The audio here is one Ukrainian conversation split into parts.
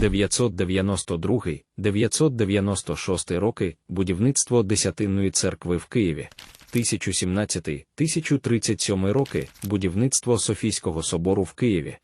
992-996 роки будівництво Десятинної церкви в Києві. 1017-1037 роки будівництво Софійського собору в Києві.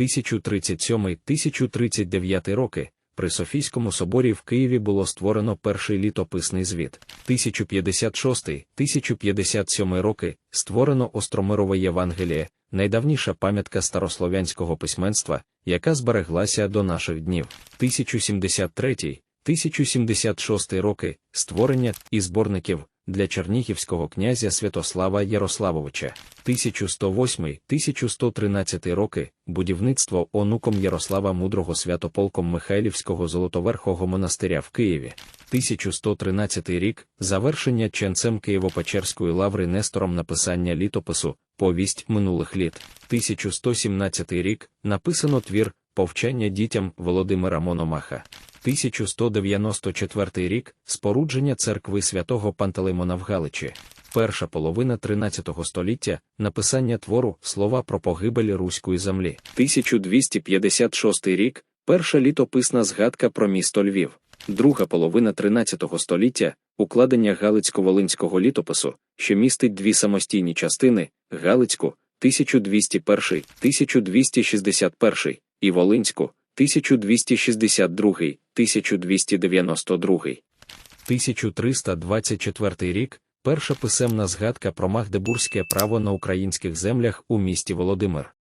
1037-1039 роки при Софійському соборі в Києві було створено перший літописний звіт. 1056-1057 роки створено Остромирове Євангеліє, найдавніша пам'ятка старослов'янського письменства, яка збереглася до наших днів. 1073-1076 роки створення і зборників для чернігівського князя Святослава Ярославовича. 1108-1113 роки будівництво онуком Ярослава Мудрого святополком Михайлівського Золотоверхого монастиря в Києві. 1113 рік завершення ченцем Києво-Печерської лаври Нестором написання літопису Повість минулих літ. 1117 рік написано твір Повчання дітям Володимира Мономаха. 1194 рік спорудження церкви святого Пантелеймона в Галичі. Перша половина 13 століття написання твору Слова про погибель руської землі. 1256 рік перша літописна згадка про місто Львів. Друга половина 13 століття укладення Галицько-Волинського літопису, що містить дві самостійні частини Галицьку 1201-1261 і Волинську 1262-1292. 1324 рік перша писемна згадка про магдебурзьке право на українських землях у місті Володимир.